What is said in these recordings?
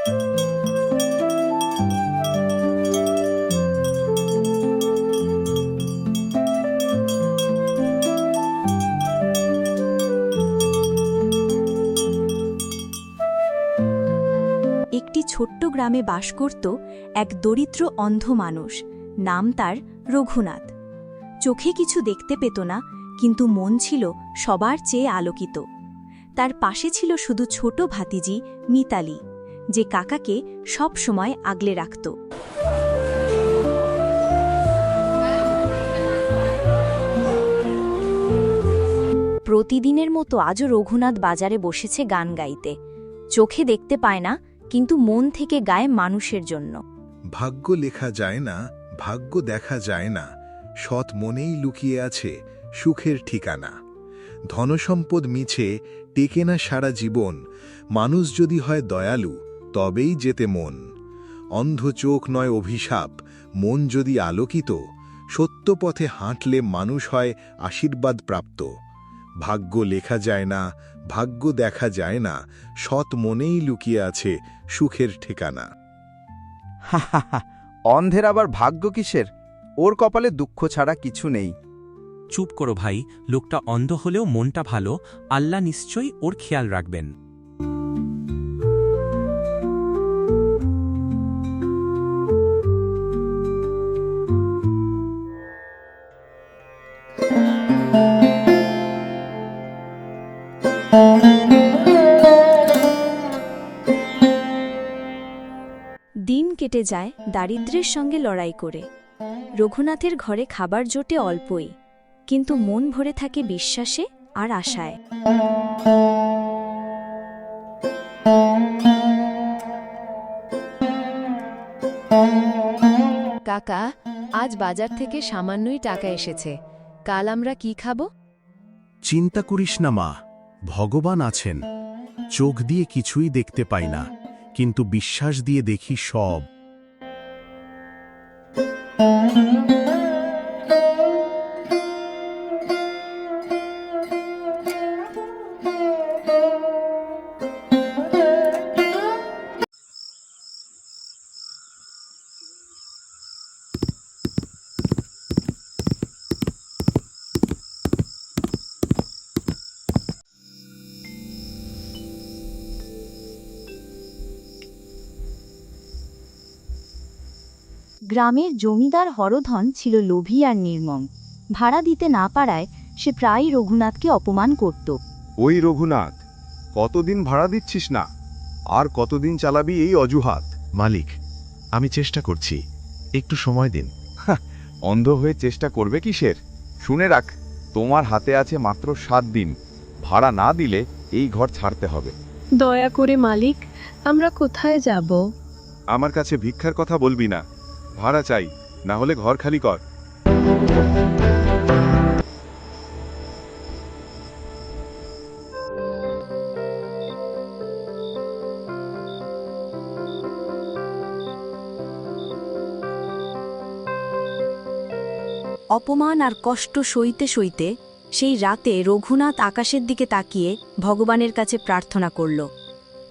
একটি ছোট্ট গ্রামে বাস করত এক দরিদ্র অন্ধ মানুষ। নাম তার রঘুনাথ। চোখে কিছু দেখতে পেত না, কিন্তু মন ছিল সবার চেয়ে আলোকিত। তার পাশে ছিল শুধু ছোট ভাতিজি মিতালি। যে কাকাকে সব সময় আগলে রাখত। প্রতিদিনের মতো আজও রঘুনাথ বাজারে বসেছে গান গাইতে। চোখে দেখতে পায় না, কিন্তু মন থেকে গায়ে মানুষের জন্য। ভাগ্য লেখা যায় না, ভাগ্য দেখা যায় না, সৎ মনেই লুকিয়ে আছে সুখের ঠিকানা। ধনসম্পদ মিছে, টেকে না সারা জীবন, মানুষ যদি হয় দয়ালু তবেই যেতে মন। অন্ধ চোখ নয় অভিশাপ মন যদি আলোকিত সত্য পথে হাঁটলে মানুষ হয় আশীর্বাদ প্রাপ্ত ভাগ্য লেখা যায় না ভাগ্য দেখা যায় না সৎ মনেই লুকিয়ে আছে সুখের ঠিকানা। অন্ধের আবার ভাগ্য কিসের? ওর কপালে দুঃখ ছাড়া কিছু নেই। চুপ করো ভাই লোকটা অন্ধ হলেও মনটা ভালো আল্লাহ নিশ্চয়ই ওর খেয়াল রাখবেন। কেটে যায় দারিদ্র্যের সঙ্গে লড়াই করে। রঘুনাথের ঘরে খাবার জোটে অল্পই কিন্তু মন ভরে থাকে বিশ্বাসে আর আশায়। কাকা আজ বাজার থেকে সামান্যই টাকা এসেছে। কাল আমরা কি খাব? চিন্তা করিস না মা। ভগবান আছেন। চোখ দিয়ে কিছুই দেখতে পাই না কিন্তু বিশ্বাস দিয়ে দেখি সব। Música গ্রামের জমিদার হরধন ছিল লোভী আর নির্মম। ভাড়া দিতে না পারায় সে প্রায়ই রঘুনাথকে অপমান করত। ওই রঘুনাথ কতদিন ভাড়া দিচ্ছিস না? আর কতদিন চালাবি এই অজুহাত? মালিক আমি চেষ্টা করছি। একটু সময় দিন। অন্ধ হয়ে চেষ্টা করবে কিসের? শুনে রাখ তোমার হাতে আছে মাত্র সাত দিন। ভাড়া না দিলে এই ঘর ছাড়তে হবে। দয়া করে মালিক আমরা কোথায় যাব? আমার কাছে ভিক্ষার কথা বলবি না। ভাড়া চাই না হলে ঘর খালি কর। অপমান আর কষ্ট সইতে সইতে সেই রাতে রঘুনাথ আকাশের দিকে তাকিয়ে ভগবানের কাছে প্রার্থনা করল।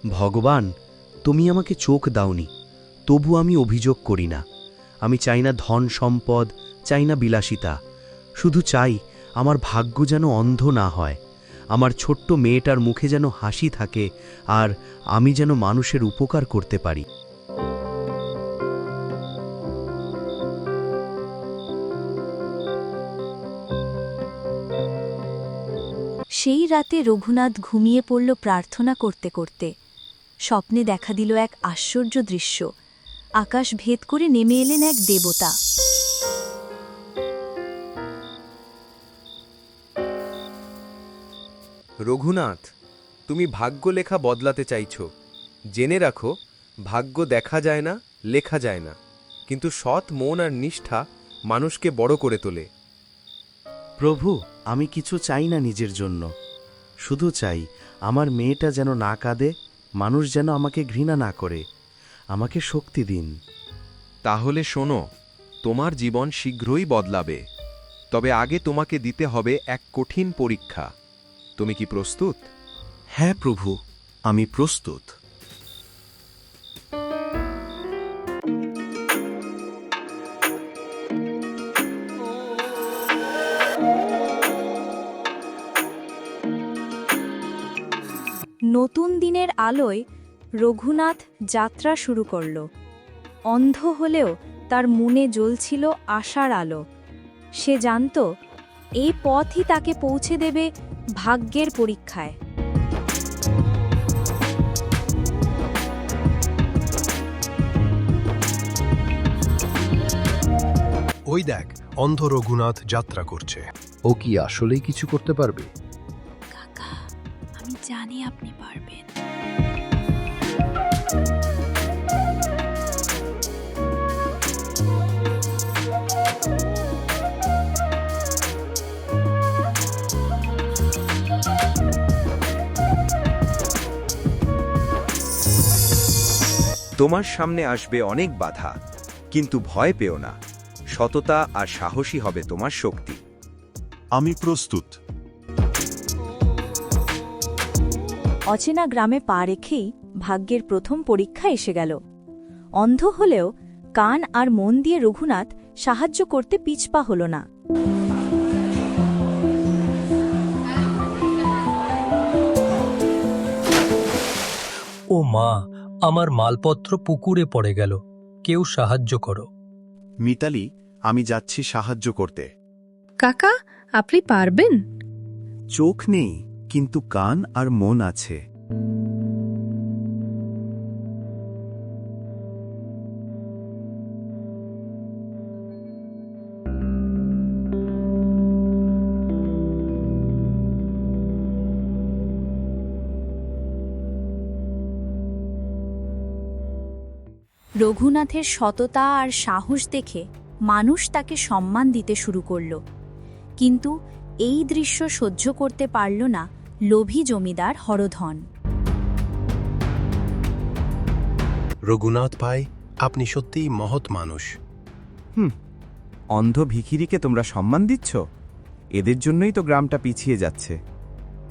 ভগবান তুমি আমাকে চোখ দাওনি তবু আমি অভিযোগ করি না। আমি চাই না ধন সম্পদ, চাই না বিলাসিতা। শুধু চাই, আমার ভাগ্য যেন অন্ধ না হয়। আমার ছোট্ট মেয়েটার মুখে যেন হাসি থাকে, আর আমি যেন মানুষের উপকার করতে পারি। সেই রাতে রঘুনাথ ঘুমিয়ে পড়ল প্রার্থনা করতে করতে। স্বপ্নে দেখা দিল এক আশ্চর্য দৃশ্য। আকাশ ভেদ করে নেমে এলেন এক দেবতা। রঘুনাথ তুমি ভাগ্য লেখা বদলাতে চাইছ। জেনে রাখো ভাগ্য দেখা যায় না লেখা যায় না। কিন্তু সৎ মন আর নিষ্ঠা মানুষকে বড় করে তোলে। প্রভু আমি কিছু চাই না নিজের জন্য। শুধু চাই আমার মেয়েটা যেন না কাঁদে মানুষ যেন আমাকে ঘৃণা না করে। আমাকে শক্তি দিন। তাহলে শোনো তোমার জীবন শীঘ্রই বদলাবে তবে আগে তোমাকে দিতে হবে এক কঠিন পরীক্ষা। তুমি কি প্রস্তুত? হ্যাঁ প্রভু আমি প্রস্তুত। নতুন দিনের আলোয় রঘুনাথ যাত্রা শুরু করল। অন্ধ হলেও তার মনে জ্বলছিল আশার আলো। সে জানত এই পথই তাকে পৌঁছে দেবে ভাগ্যের পরীক্ষায়। ওই দেখ অন্ধ রঘুনাথ যাত্রা করছে। ও কি আসলেই কিছু করতে পারবে? কাকা আমি জানি আপনি পারবেন। তোমার সামনে আসবে অনেক বাধা কিন্তু ভয় পেও না। সততা আর সাহসী হবে তোমার শক্তি। আমি প্রস্তুত। অচেনা গ্রামে পা রেখেই ভাগ্যের প্রথম পরীক্ষা এসে গেল। অন্ধ হলেও কান আর মন দিয়ে রঘুনাথ সাহায্য করতে পিছপা হল না। ও মা আমার মালপত্র পুকুরে পড়ে গেল। কেউ সাহায্য করো। মিতালি আমি যাচ্ছি সাহায্য করতে। কাকা আপনি পারবেন? চোখ নেই কিন্তু কান আর মন আছে। রঘুনাথের সততা আর সাহস দেখে মানুষ তাকে সম্মান দিতে শুরু করল। কিন্তু এই দৃশ্য সহ্য করতে পারল না লোভী জমিদার হরধন। রঘুনাথ ভাই আপনি সত্যিই মহৎ মানুষ। হুম অন্ধ ভিখিরিকে তোমরা সম্মান দিচ্ছ? এদের জন্যই তো গ্রামটা পিছিয়ে যাচ্ছে।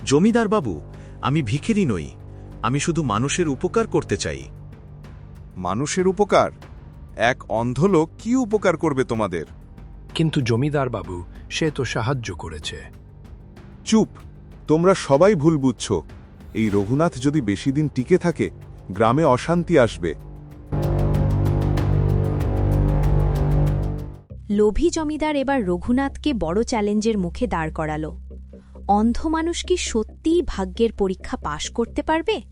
জমিদার বাবু আমি ভিখিরি নই। আমি শুধু মানুষের উপকার করতে চাই। মানুষের উপকার? এক অন্ধ লোক কি উপকার করবে তোমাদের? কিন্তু জমিদার বাবু সে তো সাহায্য করেছে। চুপ! তোমরা সবাই ভুল বুঝছ। এই রঘুনাথ যদি বেশি দিন টিকে থাকে গ্রামে অশান্তি আসবে। লোভী জমিদার এবার রঘুনাথকে বড় চ্যালেঞ্জের মুখে দাঁড় করাল। অন্ধ মানুষ কি সত্যিই ভাগ্যের পরীক্ষা পাশ করতে পারবে?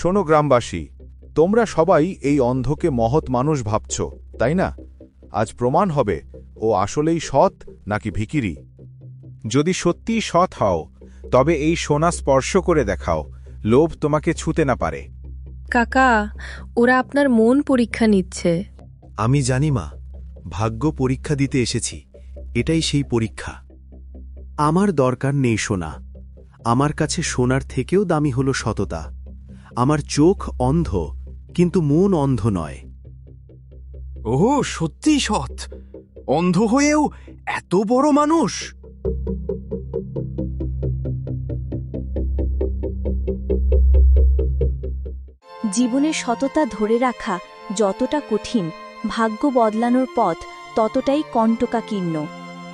শোনো গ্রামবাসী তোমরা সবাই এই অন্ধকে মহৎ মানুষ ভাবছ তাই না? আজ প্রমাণ হবে ও আসলেই সৎ নাকি ভিকিরি। যদি সত্যিই সৎ হও তবে এই সোনা স্পর্শ করে দেখাও লোভ তোমাকে ছুতে না পারে। কাকা ওরা আপনার মন পরীক্ষা নিচ্ছে। আমি জানি মা ভাগ্য পরীক্ষা দিতে এসেছি এটাই সেই পরীক্ষা। আমার দরকার নেই সোনা আমার কাছে সোনার থেকেও দামি হল সততা। আমার চোখ অন্ধ কিন্তু মন অন্ধ নয়। ওহ সত্যি সৎ। অন্ধ হয়েও এত বড় মানুষ। জীবনে সততা ধরে রাখা যতটা কঠিন ভাগ্য বদলানোর পথ ততটাই কণ্টকাকীর্ণ।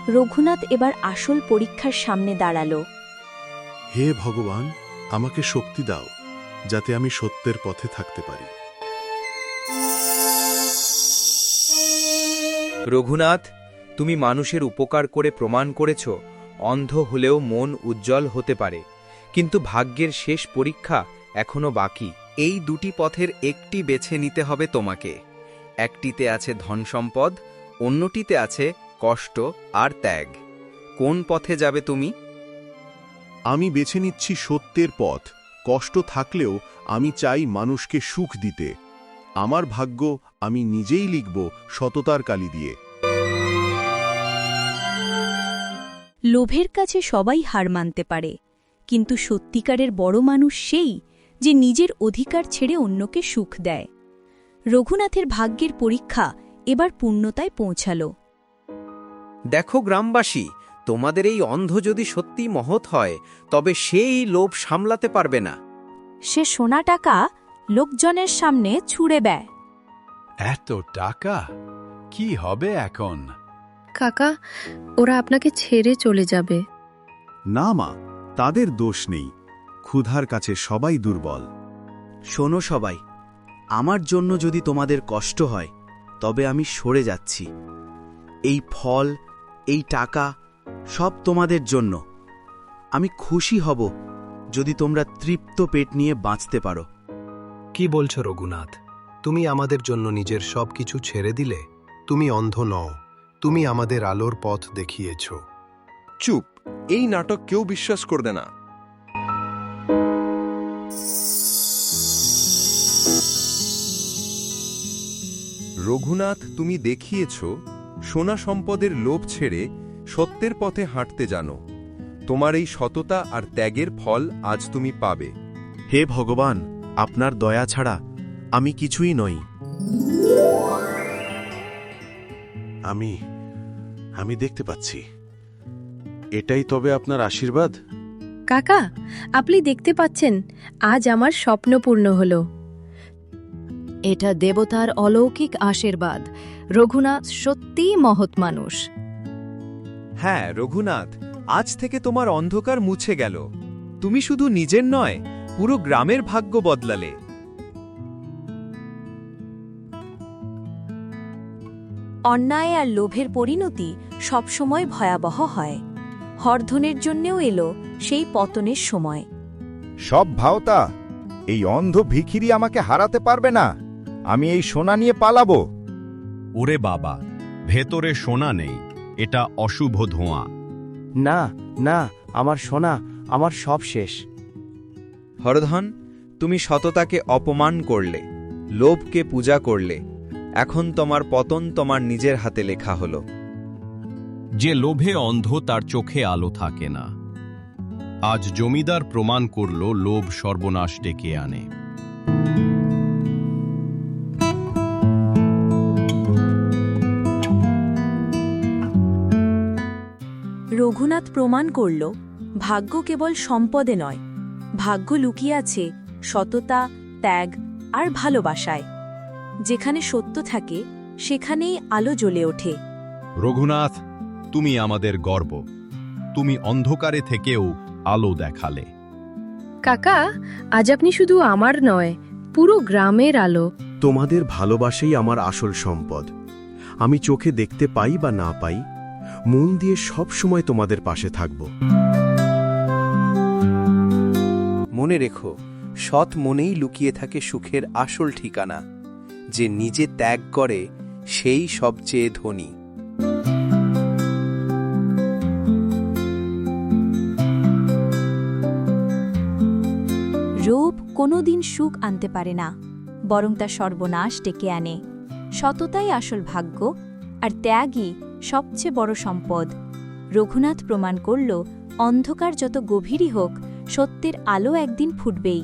রঘুনাথ এবার আসল পরীক্ষার সামনে দাঁড়াল। হে ভগবান আমাকে শক্তি দাও। যাতে আমি সত্যের পথে থাকতে পারি। রঘুনাথ তুমি মানুষের উপকার করে প্রমাণ করেছ অন্ধ হলেও মন উজ্জ্বল হতে পারে। কিন্তু ভাগ্যের শেষ পরীক্ষা এখনও বাকি। এই দুটি পথের একটি বেছে নিতে হবে তোমাকে। একটিতে আছে ধন সম্পদ অন্যটিতে আছে কষ্ট আর ত্যাগ। কোন পথে যাবে তুমি? আমি বেছে নিচ্ছি সত্যের পথ। কষ্ট থাকলেও আমি চাই মানুষকে সুখ দিতে। আমার ভাগ্য আমি নিজেই লিখব সততার কালি দিয়ে। লোভের কাছে সবাই হার মানতে পারে কিন্তু সত্যিকারের বড় মানুষ সেই যে নিজের অধিকার ছেড়ে অন্যকে সুখ দেয়। রঘুনাথের ভাগ্যের পরীক্ষা এবার পূর্ণতায় পৌঁছাল। দেখো গ্রামবাসী তোমাদের এই অন্ধ যদি সত্যি মহৎ হয় তবে সেই লোভ সামলাতে পারবে না। সে সোনা টাকা লোকজনের সামনে ছুড়ে দেয়। এত টাকা? কি হবে এখন? কাকা ওরা আপনাকে ছেড়ে চলে যাবে। না মা তাদের দোষ নেই। ক্ষুধার কাছে সবাই দুর্বল। শোনো সবাই আমার জন্য যদি তোমাদের কষ্ট হয় তবে আমি সরে যাচ্ছি। এই ফল এই টাকা সব তোমাদের জন্য। আমি খুশি হব যদি তোমরা তৃপ্ত পেট নিয়ে বাঁচতে পারো। কি বলছো রঘুনাথ? তুমি আমাদের জন্য নিজের সব কিছু ছেড়ে দিলে? তুমি অন্ধ নও তুমি আমাদের আলোর পথ দেখিয়েছ। চুপ এই নাটক কেউ বিশ্বাস করবে না। রঘুনাথ তুমি দেখিয়েছ সোনা সম্পদের লোভ ছেড়ে সত্যের পথে হাঁটতে জানো। তোমার এই সততা আর ত্যাগের ফল আজ তুমি পাবে। হে ভগবান আপনার দয়া ছাড়া আমি কিছুই নই। আমি আমি দেখতে পাচ্ছি। এটাই তবে আপনার আশীর্বাদ? কাকা আপনি দেখতে পাচ্ছেন আজ আমার স্বপ্ন পূর্ণ হলো। এটা দেবতার অলৌকিক আশীর্বাদ। রঘুনাথ সত্যিই মহৎ মানুষ। হ্যাঁ রঘুনাথ আজ থেকে তোমার অন্ধকার মুছে গেল। তুমি শুধু নিজের নয় পুরো গ্রামের ভাগ্য বদলালে। অন্যায় আর লোভের পরিণতি সবসময় ভয়াবহ হয়। হরধনের জন্যেও এলো সেই পতনের সময়। সব ভাওতা এই অন্ধ ভিখিরি আমাকে হারাতে পারবে না। আমি এই সোনা নিয়ে পালাবো। ওরে বাবা ভেতরে সোনা নেই। এটা অশুভ ধোঁয়া। না না আমার সোনা আমার সব শেষ। হরধন তুমি সততাকে অপমান করলে লোভকে পূজা করলে এখন তোমার পতন তোমার নিজের হাতে লেখা হল। যে লোভে অন্ধ তার চোখে আলো থাকে না। আজ জমিদার প্রমাণ করল লোভ সর্বনাশ ডেকে আনে। রঘুনাথ প্রমাণ করল ভাগ্য কেবল সম্পদে নয় ভাগ্য লুকিয়ে আছে সততা ত্যাগ আর ভালোবাসায়। যেখানে সত্য থাকে সেখানেই আলো জ্বলে ওঠে। রঘুনাথ তুমি আমাদের গর্ব। তুমি অন্ধকারে থেকেও আলো দেখালে। কাকা আজ আপনি শুধু আমার নয় পুরো গ্রামের আলো। তোমাদের ভালোবাসেই আমার আসল সম্পদ। আমি চোখে দেখতে পাই বা না পাই মন দিয়ে সব সময় তোমাদের পাশে থাকব। মনে রেখো সৎ মনেই লুকিয়ে থাকে সুখের আসল ঠিকানা। যে নিজে ত্যাগ করে সেই সবচেয়ে ধনী। রূপ কোনোদিন সুখ আনতে পারে না বরং তা সর্বনাশ ডেকে আনে। সততাই আসল ভাগ্য আর ত্যাগই সবচেয়ে বড় সম্পদ। রঘুনাথ প্রমাণ করল অন্ধকার যত গভীরই হোক সত্যের আলো একদিন ফুটবেই।